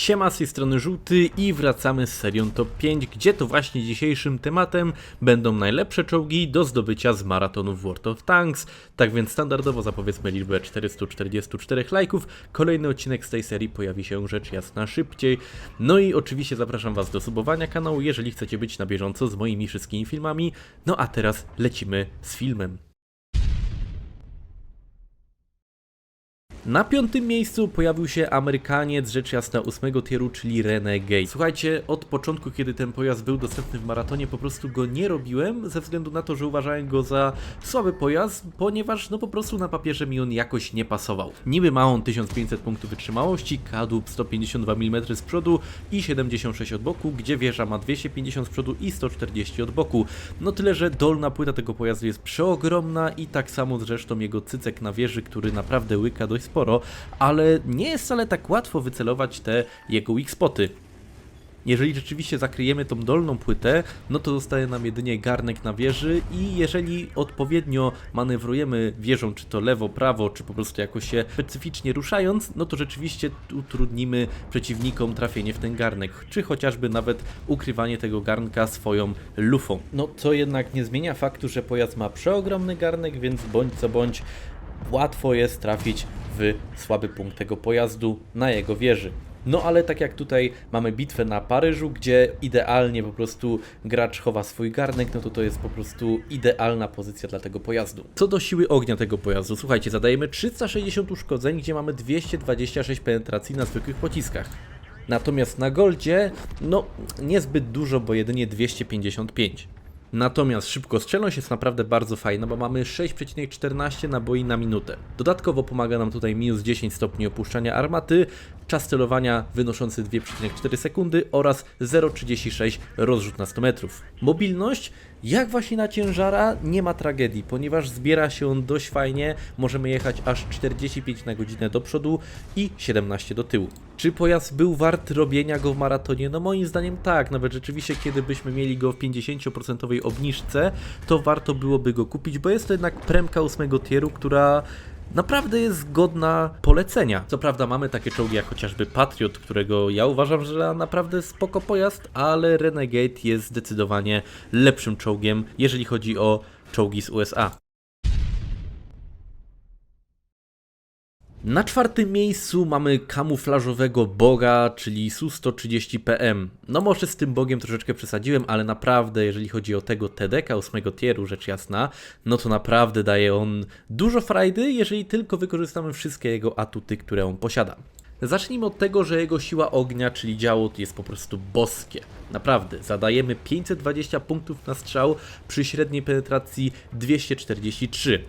Siema z tej strony Żółty i wracamy z serią Top 5, gdzie to właśnie dzisiejszym tematem będą najlepsze czołgi do zdobycia z maratonu World of Tanks. Tak więc standardowo zapowiedzmy liczbę 444 lajków. Kolejny odcinek z tej serii pojawi się rzecz jasna szybciej. No i oczywiście zapraszam Was do subowania kanału, jeżeli chcecie być na bieżąco z moimi wszystkimi filmami. No a teraz lecimy z filmem. Na piątym miejscu pojawił się Amerykaniec, rzecz jasna ósmego tieru, czyli Renegade. Słuchajcie, od początku, kiedy ten pojazd był dostępny w maratonie, po prostu go nie robiłem, ze względu na to, że uważałem go za słaby pojazd, ponieważ no po prostu na papierze mi on jakoś nie pasował. Niby ma on 1500 punktów wytrzymałości, kadłub 152 mm z przodu i 76 od boku, gdzie wieża ma 250 z przodu i 140 od boku. No tyle, że dolna płyta tego pojazdu jest przeogromna i tak samo zresztą jego cycek na wieży, który naprawdę łyka dość sporo, ale nie jest wcale tak łatwo wycelować te jego weak spoty. Jeżeli rzeczywiście zakryjemy tą dolną płytę, no to zostaje nam jedynie garnek na wieży i jeżeli odpowiednio manewrujemy wieżą, czy to lewo, prawo, czy po prostu jakoś się specyficznie ruszając, no to rzeczywiście utrudnimy przeciwnikom trafienie w ten garnek, czy chociażby nawet ukrywanie tego garnka swoją lufą. No co jednak nie zmienia faktu, że pojazd ma przeogromny garnek, więc bądź co bądź łatwo jest trafić w słaby punkt tego pojazdu na jego wieży. No ale tak jak tutaj mamy bitwę na Paryżu, gdzie idealnie po prostu gracz chowa swój garnek, no to to jest po prostu idealna pozycja dla tego pojazdu. Co do siły ognia tego pojazdu, słuchajcie, zadajemy 360 uszkodzeń, gdzie mamy 226 penetracji na zwykłych pociskach. Natomiast na Goldzie, no niezbyt dużo, bo jedynie 255. Natomiast szybkostrzelność jest naprawdę bardzo fajna, bo mamy 6,14 naboi na minutę. Dodatkowo pomaga nam tutaj minus 10 stopni opuszczania armaty, czas celowania wynoszący 2,4 sekundy oraz 0,36 rozrzut na 100 metrów. Mobilność jak właśnie na ciężara nie ma tragedii, ponieważ zbiera się on dość fajnie, możemy jechać aż 45 na godzinę do przodu i 17 do tyłu. Czy pojazd był wart robienia go w maratonie? No moim zdaniem tak, nawet rzeczywiście kiedy byśmy mieli go w 50% obniżce, to warto byłoby go kupić, bo jest to jednak premka 8 tieru, która naprawdę jest godna polecenia. Co prawda mamy takie czołgi jak chociażby Patriot, którego ja uważam, że naprawdę spoko pojazd, ale Renegade jest zdecydowanie lepszym czołgiem, jeżeli chodzi o czołgi z USA. Na czwartym miejscu mamy kamuflażowego boga, czyli Su-130 PM. No może z tym bogiem troszeczkę przesadziłem, ale naprawdę jeżeli chodzi o tego TDK 8 tieru, rzecz jasna, no to naprawdę daje on dużo frajdy, jeżeli tylko wykorzystamy wszystkie jego atuty, które on posiada. Zacznijmy od tego, że jego siła ognia, czyli działo, jest po prostu boskie. Naprawdę, zadajemy 520 punktów na strzał przy średniej penetracji 243.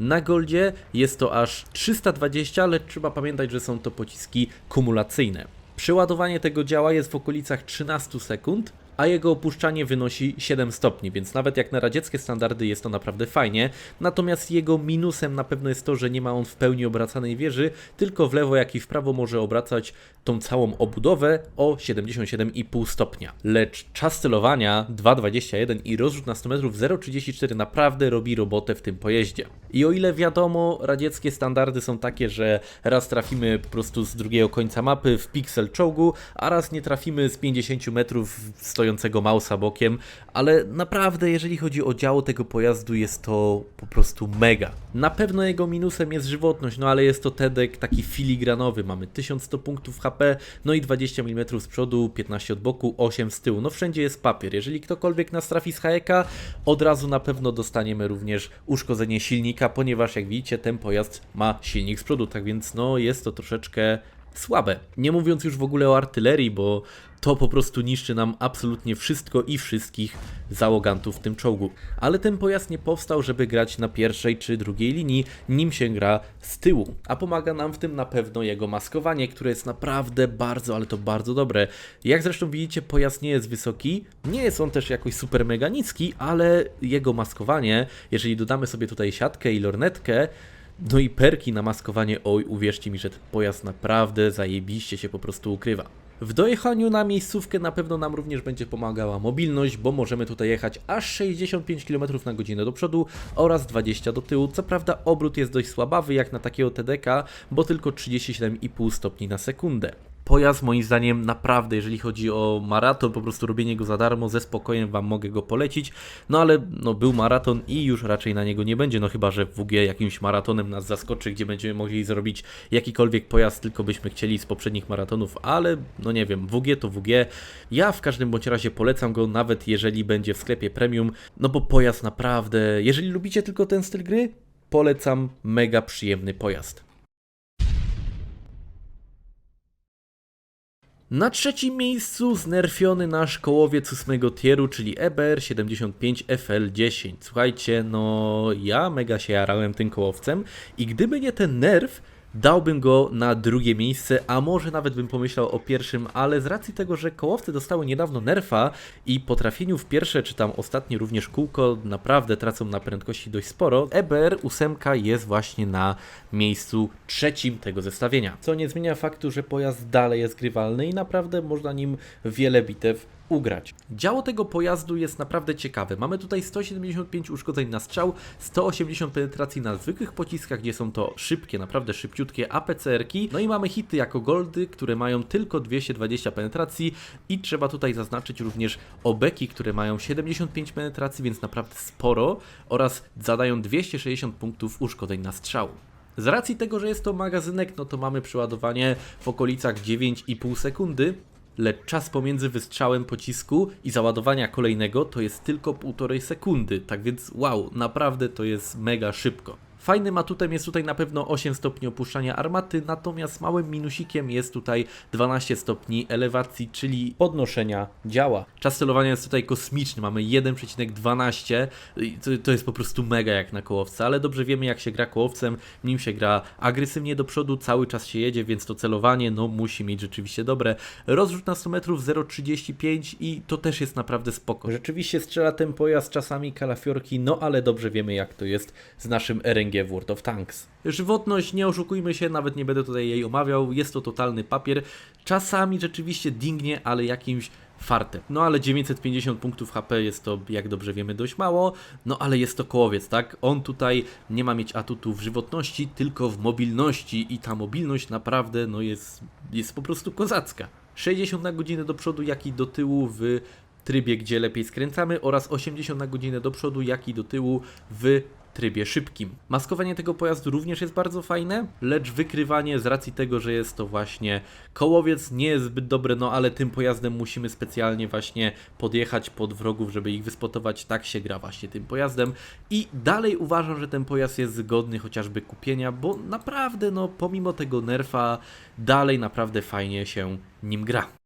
Na Goldzie jest to aż 320, ale trzeba pamiętać, że są to pociski kumulacyjne. Przeładowanie tego działa jest w okolicach 13 sekund, a jego opuszczanie wynosi 7 stopni, więc nawet jak na radzieckie standardy jest to naprawdę fajnie. Natomiast jego minusem na pewno jest to, że nie ma on w pełni obracanej wieży, tylko w lewo jak i w prawo może obracać tą całą obudowę o 77,5 stopnia. Lecz czas celowania 2,21 i rozrzut na 100 metrów 0,34 naprawdę robi robotę w tym pojeździe. I o ile wiadomo, radzieckie standardy są takie, że raz trafimy po prostu z drugiego końca mapy w piksel czołgu, a raz nie trafimy z 50 metrów w stojącego mausa bokiem, ale naprawdę jeżeli chodzi o działo tego pojazdu jest to po prostu mega. Na pewno jego minusem jest żywotność, no ale jest to TEDek taki filigranowy, mamy 1100 punktów HP, no i 20 mm z przodu, 15 od boku, 8 z tyłu, no wszędzie jest papier. Jeżeli ktokolwiek nas trafi z hajeka, od razu na pewno dostaniemy również uszkodzenie silnika, ponieważ jak widzicie ten pojazd ma silnik z przodu, tak więc no jest to troszeczkę słabe. Nie mówiąc już w ogóle o artylerii, bo to po prostu niszczy nam absolutnie wszystko i wszystkich załogantów w tym czołgu. Ale ten pojazd nie powstał, żeby grać na pierwszej czy drugiej linii, nim się gra z tyłu. A pomaga nam w tym na pewno jego maskowanie, które jest naprawdę bardzo, ale to bardzo dobre. Jak zresztą widzicie, pojazd nie jest wysoki, nie jest on też jakoś super mega niski, ale jego maskowanie, jeżeli dodamy sobie tutaj siatkę i lornetkę, no i perki na maskowanie, oj, uwierzcie mi, że ten pojazd naprawdę zajebiście się po prostu ukrywa. W dojechaniu na miejscówkę na pewno nam również będzie pomagała mobilność, bo możemy tutaj jechać aż 65 km na godzinę do przodu oraz 20 do tyłu. Co prawda obrót jest dość słabawy jak na takiego TDK, bo tylko 37,5 stopni na sekundę. Pojazd moim zdaniem naprawdę, jeżeli chodzi o maraton, po prostu robienie go za darmo, ze spokojem Wam mogę go polecić. No ale no, był maraton i już raczej na niego nie będzie, no chyba, że WG jakimś maratonem nas zaskoczy, gdzie będziemy mogli zrobić jakikolwiek pojazd, tylko byśmy chcieli z poprzednich maratonów, ale no nie wiem, WG to WG. Ja w każdym bądź razie polecam go, nawet jeżeli będzie w sklepie premium, no bo pojazd naprawdę, jeżeli lubicie tylko ten styl gry, polecam, mega przyjemny pojazd. Na trzecim miejscu znerfiony nasz kołowiec ósmego tieru, czyli E EBR 75 FL10. Słuchajcie, no ja mega się jarałem tym kołowcem i gdyby nie ten nerw, dałbym go na drugie miejsce, a może nawet bym pomyślał o pierwszym, ale z racji tego, że kołowce dostały niedawno nerfa i po trafieniu w pierwsze czy tam ostatnie również kółko naprawdę tracą na prędkości dość sporo, EBR 8 jest właśnie na miejscu trzecim tego zestawienia. Co nie zmienia faktu, że pojazd dalej jest grywalny i naprawdę można nim wiele bitew ugrać. Działo tego pojazdu jest naprawdę ciekawe. Mamy tutaj 175 uszkodzeń na strzał, 180 penetracji na zwykłych pociskach, gdzie są to szybkie, naprawdę szybciutkie APCR-ki. No i mamy hity jako goldy, które mają tylko 220 penetracji i trzeba tutaj zaznaczyć również obeki, które mają 75 penetracji, więc naprawdę sporo oraz zadają 260 punktów uszkodzeń na strzał. Z racji tego, że jest to magazynek, no to mamy przeładowanie w okolicach 9,5 sekundy, lecz czas pomiędzy wystrzałem pocisku i załadowania kolejnego to jest tylko 1,5 sekundy, tak więc wow, naprawdę to jest mega szybko. Fajnym atutem jest tutaj na pewno 8 stopni opuszczania armaty, natomiast małym minusikiem jest tutaj 12 stopni elewacji, czyli podnoszenia działa. Czas celowania jest tutaj kosmiczny, mamy 1,12, i to, jest po prostu mega jak na kołowce, ale dobrze wiemy jak się gra kołowcem, nim się gra agresywnie do przodu, cały czas się jedzie, więc to celowanie no musi mieć rzeczywiście dobre. Rozrzut na 100 metrów 0,35 i to też jest naprawdę spoko. Rzeczywiście strzela ten pojazd czasami kalafiorki, no ale dobrze wiemy jak to jest z naszym RNG w World of Tanks. Żywotność, nie oszukujmy się, nawet nie będę tutaj jej omawiał, jest to totalny papier. Czasami rzeczywiście dingnie, ale jakimś fartem. No ale 950 punktów HP jest to, jak dobrze wiemy, dość mało, no ale jest to kołowiec, tak? On tutaj nie ma mieć atutu w żywotności, tylko w mobilności i ta mobilność naprawdę no jest, jest po prostu kozacka. 60 na godzinę do przodu, jak i do tyłu w trybie, gdzie lepiej skręcamy oraz 80 na godzinę do przodu, jak i do tyłu w trybie szybkim. Maskowanie tego pojazdu również jest bardzo fajne, lecz wykrywanie z racji tego, że jest to właśnie kołowiec nie jest zbyt dobre, no ale tym pojazdem musimy specjalnie właśnie podjechać pod wrogów, żeby ich wyspotować. Tak się gra właśnie tym pojazdem i dalej uważam, że ten pojazd jest godny chociażby kupienia, bo naprawdę no pomimo tego nerfa dalej naprawdę fajnie się nim gra.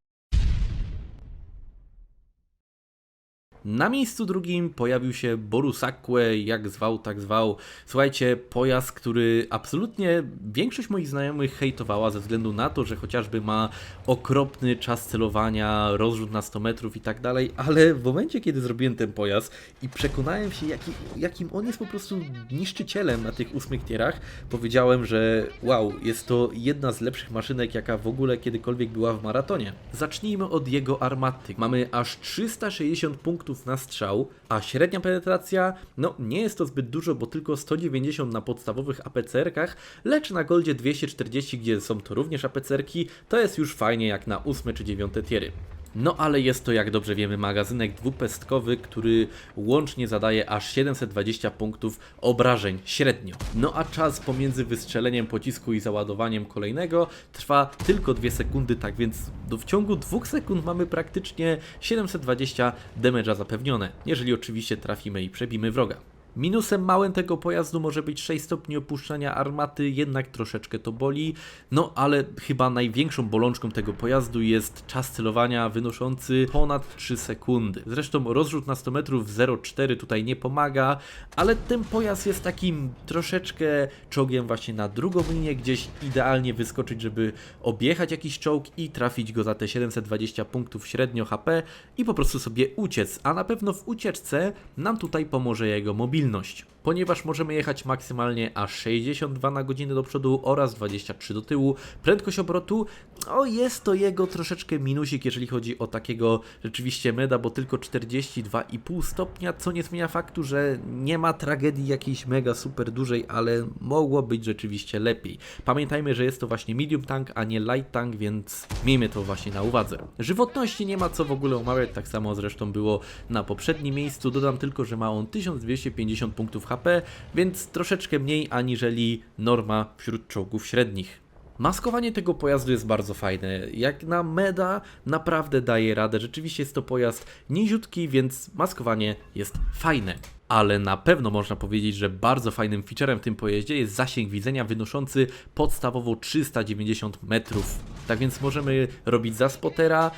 Na miejscu drugim pojawił się Borusakwe, jak zwał, tak zwał. Słuchajcie, pojazd, który absolutnie większość moich znajomych hejtowała ze względu na to, że chociażby ma okropny czas celowania, rozrzut na 100 metrów i tak dalej, ale w momencie, kiedy zrobiłem ten pojazd i przekonałem się, jaki, jakim on jest po prostu niszczycielem na tych ósmych tierach, powiedziałem, że wow, jest to jedna z lepszych maszynek, jaka w ogóle kiedykolwiek była w maratonie. Zacznijmy od jego armaty. Mamy aż 360 punktów na strzał, a średnia penetracja, no nie jest to zbyt dużo, bo tylko 190 na podstawowych APCR-kach, lecz na Goldzie 240, gdzie są to również APCR-ki, to jest już fajnie jak na 8 czy 9 tiery. No ale jest to, jak dobrze wiemy, magazynek dwupestkowy, który łącznie zadaje aż 720 punktów obrażeń średnio. No a czas pomiędzy wystrzeleniem pocisku i załadowaniem kolejnego trwa tylko 2 sekundy, tak więc w ciągu 2 sekund mamy praktycznie 720 damage'a zapewnione, jeżeli oczywiście trafimy i przebimy wroga. Minusem małym tego pojazdu może być 6 stopni opuszczania armaty, jednak troszeczkę to boli. No ale chyba największą bolączką tego pojazdu jest czas celowania wynoszący ponad 3 sekundy. Zresztą rozrzut na 100 metrów 0,4 tutaj nie pomaga, ale ten pojazd jest takim troszeczkę czołgiem właśnie na drugą linię, gdzieś idealnie wyskoczyć, żeby objechać jakiś czołg i trafić go za te 720 punktów średnio HP i po prostu sobie uciec. A na pewno w ucieczce nam tutaj pomoże jego mobilność. Mobilność. Ponieważ możemy jechać maksymalnie aż 62 na godzinę do przodu oraz 23 do tyłu, prędkość obrotu, o jest to jego troszeczkę minusik, jeżeli chodzi o takiego rzeczywiście meda, bo tylko 42,5 stopnia, co nie zmienia faktu, że nie ma tragedii jakiejś mega super dużej, ale mogło być rzeczywiście lepiej. Pamiętajmy, że jest to właśnie medium tank, a nie light tank, więc miejmy to właśnie na uwadze. Żywotności nie ma co w ogóle omawiać, tak samo zresztą było na poprzednim miejscu. Dodam tylko, że ma on 1250 punktów HP, więc troszeczkę mniej aniżeli norma wśród czołgów średnich. Maskowanie tego pojazdu jest bardzo fajne. Jak na meda naprawdę daje radę. Rzeczywiście jest to pojazd niziutki, więc maskowanie jest fajne. Ale na pewno można powiedzieć, że bardzo fajnym featurem w tym pojeździe jest zasięg widzenia wynoszący podstawowo 390 metrów. Tak więc możemy robić za spotera,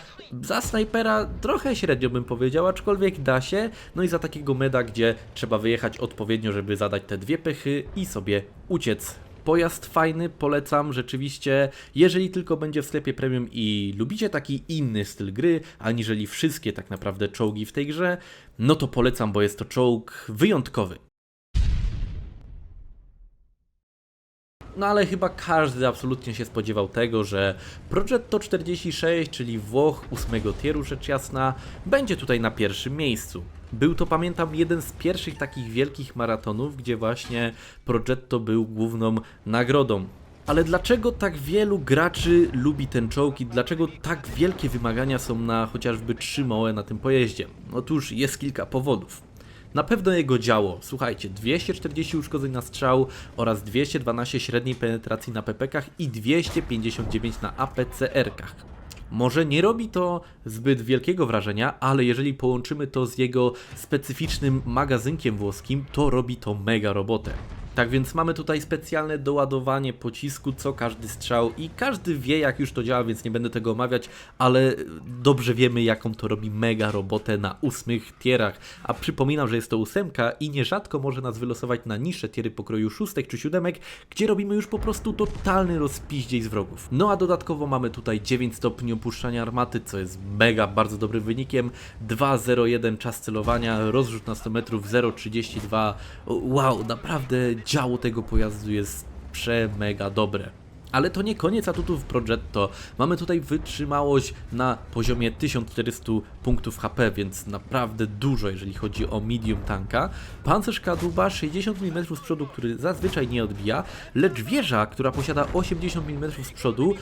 za snajpera trochę średnio bym powiedział, aczkolwiek da się. No i za takiego meda, gdzie trzeba wyjechać odpowiednio, żeby zadać te dwie pechy i sobie uciec Pojazd fajny, polecam rzeczywiście, jeżeli tylko będzie w sklepie premium i lubicie taki inny styl gry, aniżeli wszystkie tak naprawdę czołgi w tej grze, no to polecam, bo jest to czołg wyjątkowy. No ale chyba każdy absolutnie się spodziewał tego, że Progetto 46, czyli Włoch 8 tieru rzecz jasna, będzie tutaj na pierwszym miejscu. Był to, pamiętam, jeden z pierwszych takich wielkich maratonów, gdzie właśnie Progetto był główną nagrodą. Ale dlaczego tak wielu graczy lubi ten czołg i dlaczego tak wielkie wymagania są na chociażby 3 moe na tym pojeździe? Otóż jest kilka powodów. Na pewno jego działo. Słuchajcie, 240 uszkodzeń na strzał oraz 212 średniej penetracji na PPK i 259 na APCR-kach. Może nie robi to zbyt wielkiego wrażenia, ale jeżeli połączymy to z jego specyficznym magazynkiem włoskim, to robi to mega robotę. Tak więc mamy tutaj specjalne doładowanie pocisku, co każdy strzał i każdy wie jak już to działa, więc nie będę tego omawiać, ale dobrze wiemy jaką to robi mega robotę na ósmych tierach. A przypominam, że jest to ósemka i nierzadko może nas wylosować na niższe tiery pokroju szóstek czy siódemek, gdzie robimy już po prostu totalny rozpiździej z wrogów. No a dodatkowo mamy tutaj 9 stopni opuszczania armaty, co jest mega, bardzo dobrym wynikiem. 2.01 czas celowania, rozrzut na 100 metrów 0.32. Wow, naprawdę działo tego pojazdu jest przemega dobre. Ale to nie koniec atutów Progetto. Mamy tutaj wytrzymałość na poziomie 1400 punktów HP, więc naprawdę dużo, jeżeli chodzi o medium tanka. Pancerz kadłuba 60 mm z przodu, który zazwyczaj nie odbija, lecz wieża, która posiada 80 mm z przodu,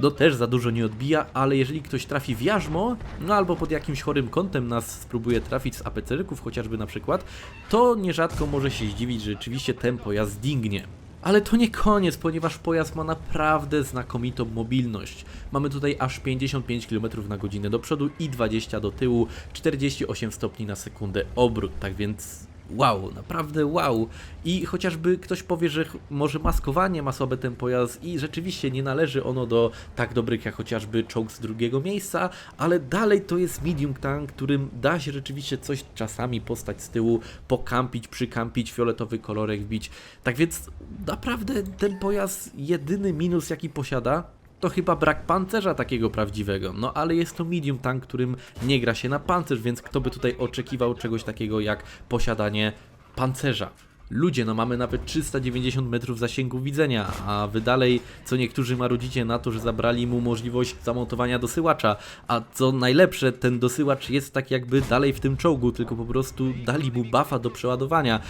no też za dużo nie odbija, ale jeżeli ktoś trafi w jarzmo, no albo pod jakimś chorym kątem nas spróbuje trafić z APCR-ków chociażby na przykład, to nierzadko może się zdziwić, że rzeczywiście ten pojazd dingnie. Ale to nie koniec, ponieważ pojazd ma naprawdę znakomitą mobilność. Mamy tutaj aż 55 km na godzinę do przodu i 20 do tyłu, 48 stopni na sekundę obrót, tak więc wow, naprawdę wow. I chociażby ktoś powie, że może maskowanie ma słabe ten pojazd i rzeczywiście nie należy ono do tak dobrych jak chociażby czołg z drugiego miejsca, ale dalej to jest medium tank, którym da się rzeczywiście coś czasami postać z tyłu, pokampić, przykampić, fioletowy kolorek wbić. Tak więc naprawdę ten pojazd jedyny minus jaki posiada to chyba brak pancerza takiego prawdziwego. No ale jest to medium tank, którym nie gra się na pancerz, więc kto by tutaj oczekiwał czegoś takiego jak posiadanie pancerza. Ludzie, no mamy nawet 390 metrów zasięgu widzenia, a wy dalej, co niektórzy marudzicie na to, że zabrali mu możliwość zamontowania dosyłacza, a co najlepsze, ten dosyłacz jest tak jakby dalej w tym czołgu, tylko po prostu dali mu buffa do przeładowania,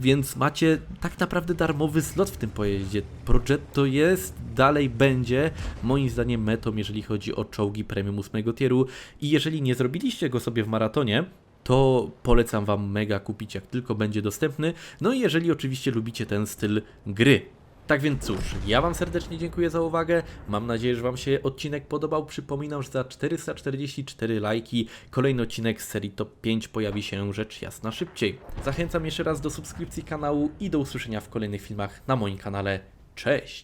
więc macie tak naprawdę darmowy slot w tym pojeździe. Progetto jest, dalej będzie, moim zdaniem metą, jeżeli chodzi o czołgi premium 8 tieru. I jeżeli nie zrobiliście go sobie w maratonie, to polecam Wam mega kupić, jak tylko będzie dostępny. No i jeżeli oczywiście lubicie ten styl gry. Tak więc cóż, ja Wam serdecznie dziękuję za uwagę. Mam nadzieję, że Wam się odcinek podobał. Przypominam, że za 444 lajki kolejny odcinek z serii Top 5 pojawi się rzecz jasna szybciej. Zachęcam jeszcze raz do subskrypcji kanału i do usłyszenia w kolejnych filmach na moim kanale. Cześć!